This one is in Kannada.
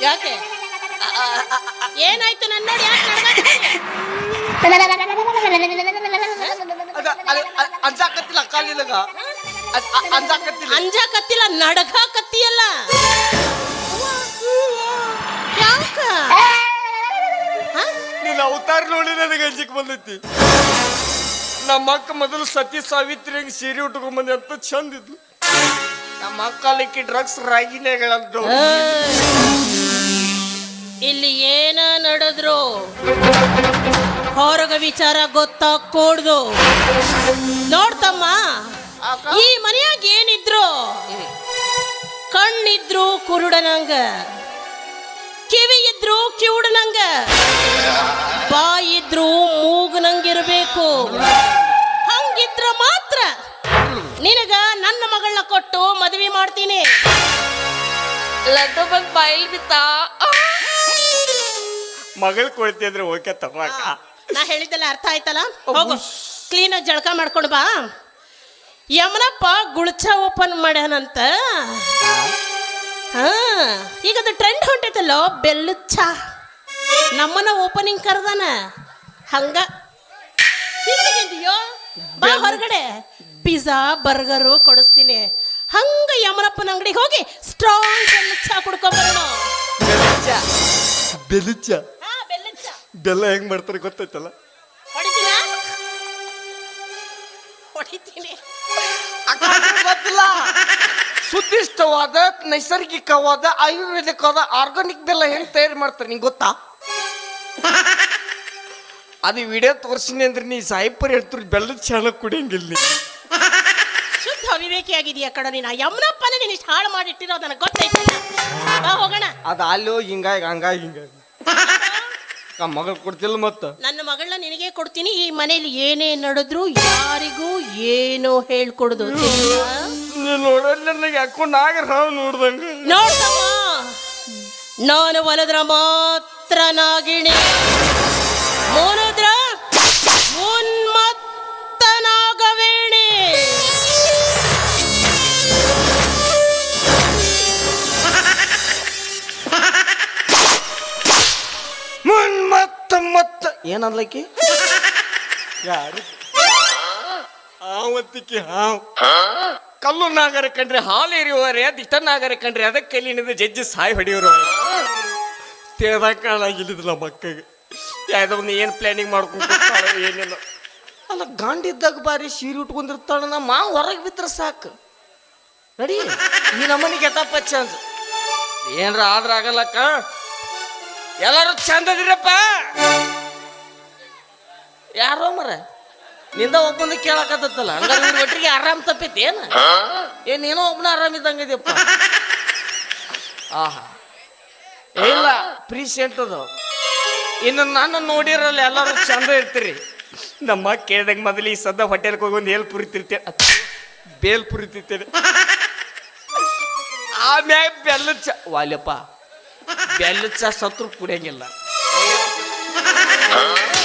ಯಾಕೆ? ಏನಾಯ್ತು ನನ್ನ ನೋಡಿ ಯಾಕೆ ಅನ್ಸಾಕತ್ತಿಲ್ಲ ಕಾಲಿನಾಗ ಅದ್- ಅ- ಅಂಜಾಕತ್ತಿಲ್ಲ ನಡಗಾಕತ್ತಿಯಲ್ಲ ಯಾಕ? ಹ? ನೀನು ಅವತಾರ ನೋಡಿ ನನಗೆ ಅಂಜಿಕ್ ಬಂದೈತಿ. ನಮ್ಮ ಅಕ್ಕ ಮೊದಲು ಸತಿ ಸಾವಿತ್ರಿ ಹಂಗೆ ಸೀರೆ ಉಟ್ಕೊಂಡ್ ಬಂದೆ ಅಂತ ಚಂದ ಇದ್ಲು. ನಮ್ಮ ಅಕ್ಕ ಡ್ರಗ್ಸ್ ಏಯ್. ಇಲ್ಲಿ ಏನ ನಡೆದ್ರು? ಹೊರಗ ವಿಚಾರ ಗೊತ್ತಾಗ್ಕೂಡ್ದು. ನೋಡ್ತಮ್ಮ ಈ ಮನೆಯಾಗ ಏನಿದ್ರು? ಕಣ್ಣಿದ್ರು ಕುರುಡನಂಗ ಕಿವಿ ಇದ್ರು ಕಿವುಡನಂಗ ಬಾಯಿದ್ರು ಮೂಗನಂಗಿರ್ಬೇಕು. ಹಂಗಿದ್ರ ಮಾತ್ರ ನಿನಗ ನನ್ನ ಮಗಳನ್ನ ಕೊಟ್ಟು ಮದುವೆ ಮಾಡ್ತೀನಿ. ಲಡ್ಡು ಬಂದ್ ಬಾಯಿಲ್ ಬಿತ್ತ? ಮಗಳು ಕೊಡ್ತಿ ಅಂದ್ರೆ ಓಕೆ ತಗೋಕ. ನಾ ಹೇಳಿದ್ದೆಲ್ಲ ಅರ್ಥ ಆಯ್ತಲ್ಲ? ಹೋಗು. ಕ್ಲೀನಾಗಿ ಜಳಕ ಮಾಡ್ಕೊಂಡು ಬಾ. ಯಮನಪ್ಪ ಗುಳ್ಚ ಓಪನ್ ಮಾಡ್ಯಾನಂತ. ಹಾ ಈಗ ಅದು ಟ್ರೆಂಡ್ ಹೊಂಟೈತಲ್ಲೋ ಬೆಲ್ಲ ಚಾ. ನಮ್ಮನ ಓಪನಿಂಗ್ ಕರ್ದಾನ. ಹಂಗ. ಹಿಂದಿಗಿಂದಿಯೋ ಬಾ ಹೊರಗಡೆ. ಪಿಜ್ಜಾ ಬರ್ಗರು ಕೊಡಿಸ್ತೀನಿ. ಹಂಗ ಯಮನಪ್ಪನ ಅಂಗಡಿಗೆ ಹೋಗಿ ಸ್ಟ್ರಾಂಗ್ ಬೆಲ್ಲ ಚಾ ಕುಡ್ಕೊಂಬರೋಣ ಬೆಲ್ಲ ಚಾ. ಬೆಲ್ಲ ಹೆಂಗ್ ಮಾಡ್ತಾರೆ ಗೊತ್ತೈತಲ್ಲ ಹೊಡಿತೀನ. ಹೊಡಿತೀನಿ ಗೊತ್ತಿಲ್ಲ. ಸುದ್ದಿಷ್ಟವಾದ ನೈಸರ್ಗಿಕವಾದ ಆಯುರ್ವೇದಿಕವಾದ ಆರ್ಗಾನಿಕ್ ಬೆಲ್ಲ ಹೆಂಗ್ ತಯಾರು ಮಾಡ್ತಾರೆ ನಿಂಗೆ ಗೊತ್ತಾ? ಅದು ವಿಡಿಯೋ ತೋರಿಸಿನಿ ಅಂದ್ರೆ ನೀ ಸಾಯಿಪರ್ ಹೇಳ್ತೀರಿ ಬೆಲ್ಲದ ಚಾಲ ಕುಡಿಯಂಗಿಲ್ಲ. ಶುದ್ಧ ಅವಿವೇಕಿ ಆಗಿದೆಯಾ ಕಡ ನೀನು ಯಮನಪ್ಪನ ನೀನು ಇಷ್ಟು ಹಾಳು ಮಾಡಿ ನನಗೆ ಗೊತ್ತೈತಲ್ಲ ಬಾ ಹೋಗೋಣ. ಅದು ಅಲ್ಲೋ ಹೋಗಿ ಹಿಂಗಾಗಿ ಹಂಗಾಗಿ ಹಿಂಗಾಗಿ. ಆ ಮಗಳು ಕೊಡ್ತಿಲ್ಲ ಮತ್ತ? ನನ್ನ ಮಗಳನ್ನ ನಿನಗೆ ಕೊಡ್ತೀನಿ. ಈ ಮನೆಯಲ್ಲಿ ಏನೇ ನಡೆದ್ರು ಯಾರಿಗೂ ಏನೋ ಹೇಳ್ಕೊಡುದು ನೋಡೋಲ್ಲ ನನಗೆ ಆಗ ನಾವು ನೋಡ್ದಂಗ. ನೋಡ್ತಮ್ಮ ನಾನು ಒಲದ್ರ ಮಾತ್ರ ನಾಗಿಣಿ. ಮತ್ತ ಏನನ್ಲಕ್ಕಿ ಯಾರು? ಆವತ್ತಿಕ್ಕೆ ಹಾವು. ಕಲ್ಲು ನಾಗರ ಕಂಡ್ರೆ ಹಾಲು ಎರಿಯುವರೆ ದಿಟ್ಟ ನಾಗರ ಕಂಡ್ರೆ ಅದಕ್ಕೆ ಕೈಲಿನಿಂದ ಜಜ್ಜಿ ಸಾಯಿ ಹೊಡೆಯೋರು ತಿಳಿದಾಗ ಕಾಣಾಗಿಲ್ಲಿದ್ದು ಮಕ್ಕಗೆ ಯಾವ್ದೋ ಒಂದು ಏನು ಪ್ಲಾನಿಂಗ್ ಮಾಡ್ಕೊಂಡು ಏನಿಲ್ಲ. ಅಲ್ಲ ಗಾಂಡಿದ್ದಾಗ ಬಾರಿ ಸೀರೆ ಉಟ್ಕೊಂಡಿರ್ತಾಳ ನಮ್ಮ ಮಾ ಹೊರಗೆ ಬಿದ್ರೆ ಸಾಕು. ನಡಿ ಈ ನಮ್ಮನಿಗೆ ಎತ್ತಪ್ಪ ಚಾನ್ಸ್ ಏನರ ಆದ್ರೆ ಆಗಲ್ಲಕ್ಕ? ಎಲ್ಲರೂ ಚಂದದಿರಪ್ಪ. ಯಾರೋ ಮರ? ನಿಂದ ಒಬ್ಬನ ಕೇಳಕತ್ತಲ್ಲ ಹಂಗಾರೆ ಒಟ್ಟಿಗೆ ಆರಾಮ್ ತಪ್ಪೈತಿ ಏನ? ಏನ್ ನೀನೋ ಒಬ್ಬನ ಆರಾಮಿದ್ದಂಗಿದೆಯಪ್ಪ ಆಹಾ. ಇಲ್ಲ ಪ್ರೀಸೆಂಟ್ ಅದು. ಇನ್ನು ನಾನು ನೋಡಿರಲ್ಲ ಎಲ್ಲರೂ ಚಂದ ಇರ್ತೀರಿ. ನಮ್ಮ ಕೇಳ್ದಂಗೆ ಮೊದಲು ಈ ಸದ್ದ ಹೋಟೆಲ್ಗೆ ಹೋಗಿ ಒಂದು ಏಲ್ ಪುರಿತಿರ್ತೇನೆ ಬೇಲ್ ಪುರಿತಿರ್ತೇನೆ ಆಮ್ಯಾಗ ಬೆಲ್ಲ ಚ ವಾಲ್ಯಪ್ಪ ಬೆಲ್ಲದ ಚಾ ಸತ್ರು ಕುಡಿಯಂಗಿಲ್ಲ.